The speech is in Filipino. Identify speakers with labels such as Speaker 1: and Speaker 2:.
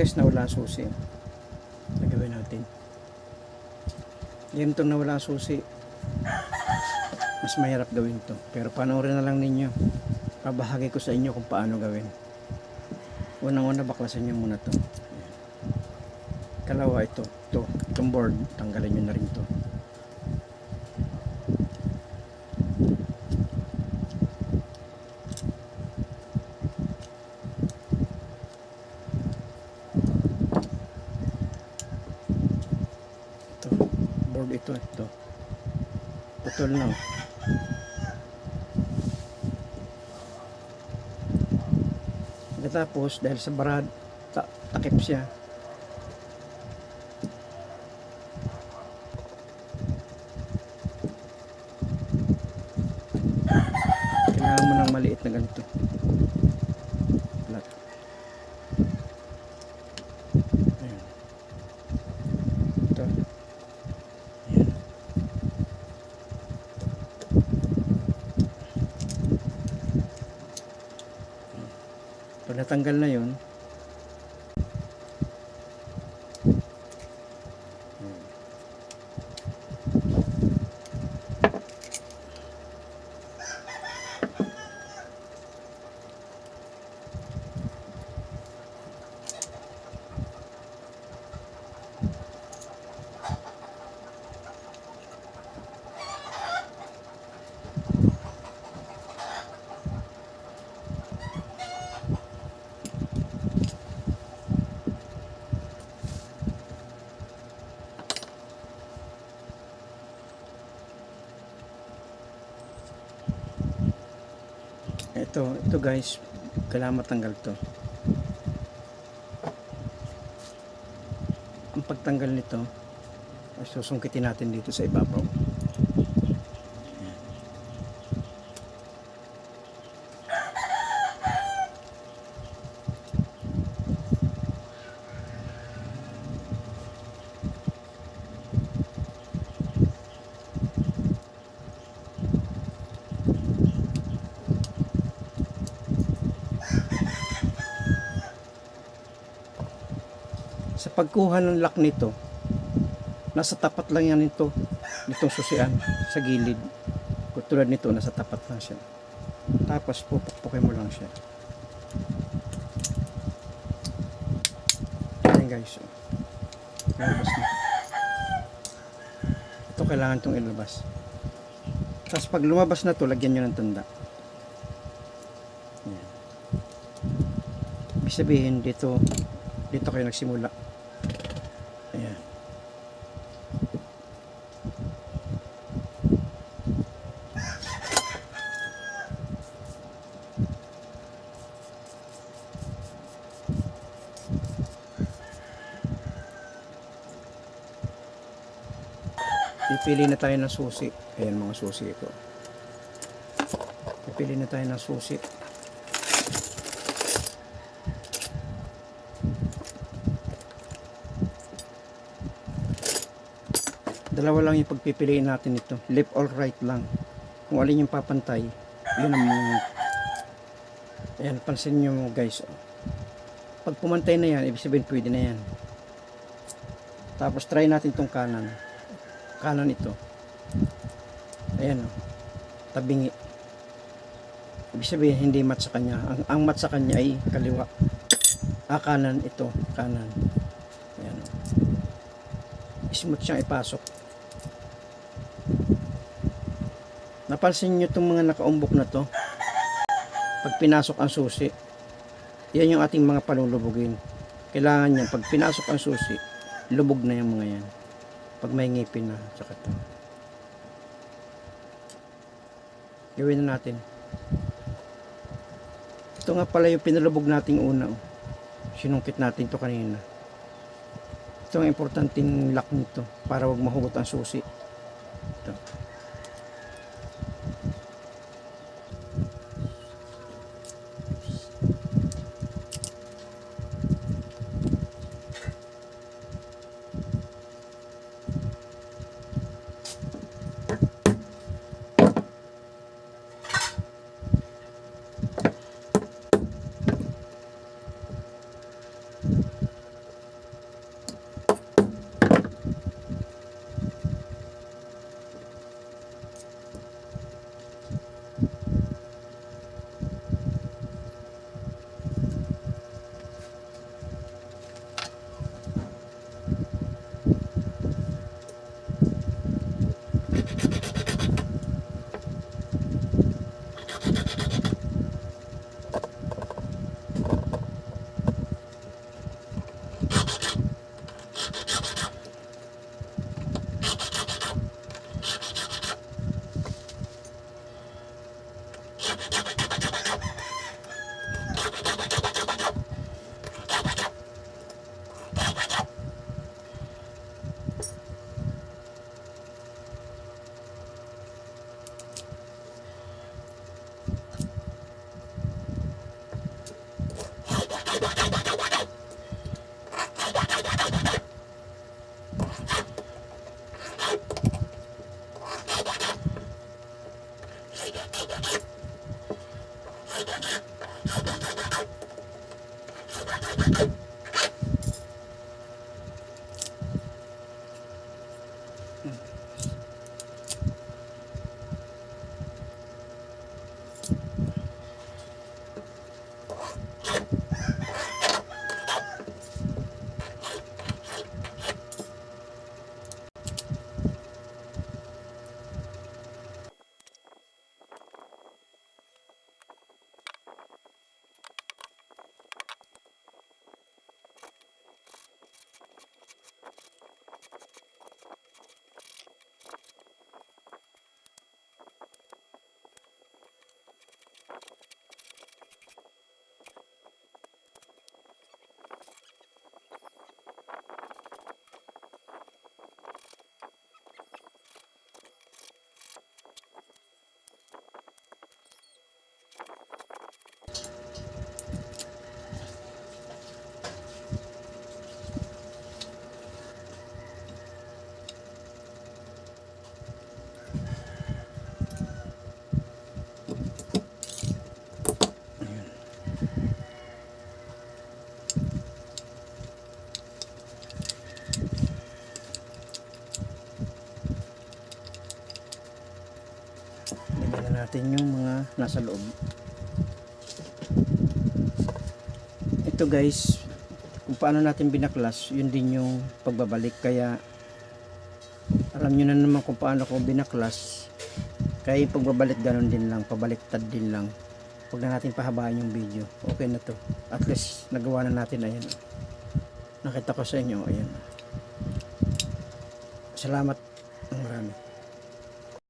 Speaker 1: guys, nawala ang susi. Nagawin natin. Yan itong nawala ang susi. Mas mahirap gawin to. Pero panoorin na lang ninyo. Pabahagi ko sa inyo kung paano gawin. Unang-una, baklasan nyo muna to. Kalawa, ito. Ito. Itong board. Tanggalin nyo na rin to. Ito. Board ito. Ito. Putol na. oh. Pagkatapos, dahil sa barad, ta takip siya. Kailangan mo ng maliit na ganito. Flat. Ayan. Ito. Ayan. Pag natanggal na yon Ito, ito guys, kailangan matanggal to. Ang pagtanggal nito, ay susungkitin natin dito sa ibabaw. Sa pagkuha ng lock nito, nasa tapat lang yan nito, nitong susian, sa gilid. Tulad nito, nasa tapat lang siya. Tapos pupukpukin mo lang siya. Ayan guys. Lalabas na. Ito kailangan itong ilabas. Tapos pag lumabas na to, lagyan nyo ng tanda. Ayan. Ibig sabihin dito, dito kayo nagsimula. Ayan. Pipili na tayo ng susi. Ayan mga susi ito. Pipili na tayo ng susi. Dalawa lang yung pagpipiliin natin ito. Left or right lang. Kung alin yung papantay, yun ang Ayan, pansin nyo guys. oh. Pag pumantay na yan, ibig sabihin pwede na yan. Tapos try natin tong kanan. Kanan ito. Ayan o. Tabingi. Ibig sabihin hindi mat sa kanya. Ang, ang mat sa kanya ay kaliwa. Ah, kanan ito. Kanan. Ayan o. Smooth siyang ipasok. Napansin nyo itong mga nakaumbok na to? Pag pinasok ang susi, yan yung ating mga palulubugin. Kailangan yan, pag pinasok ang susi, lubog na yung mga yan. Pag may ngipin na, tsaka to. Gawin na natin. Ito nga pala yung pinalubog nating una. oh. Sinungkit natin to kanina. Ito ang importanteng lock nito para wag mahugot ang susi. Na natin yung mga nasa loob. Ito guys, kung paano natin binaklas, yun din yung pagbabalik. Kaya, alam nyo na naman kung paano ko binaklas. Kaya pagbabalik ganun din lang, pabaliktad din lang. Huwag na natin pahabaan yung video. Okay na to. At least, nagawa na natin. Ayan. Nakita ko sa inyo. Ayan. Salamat marami.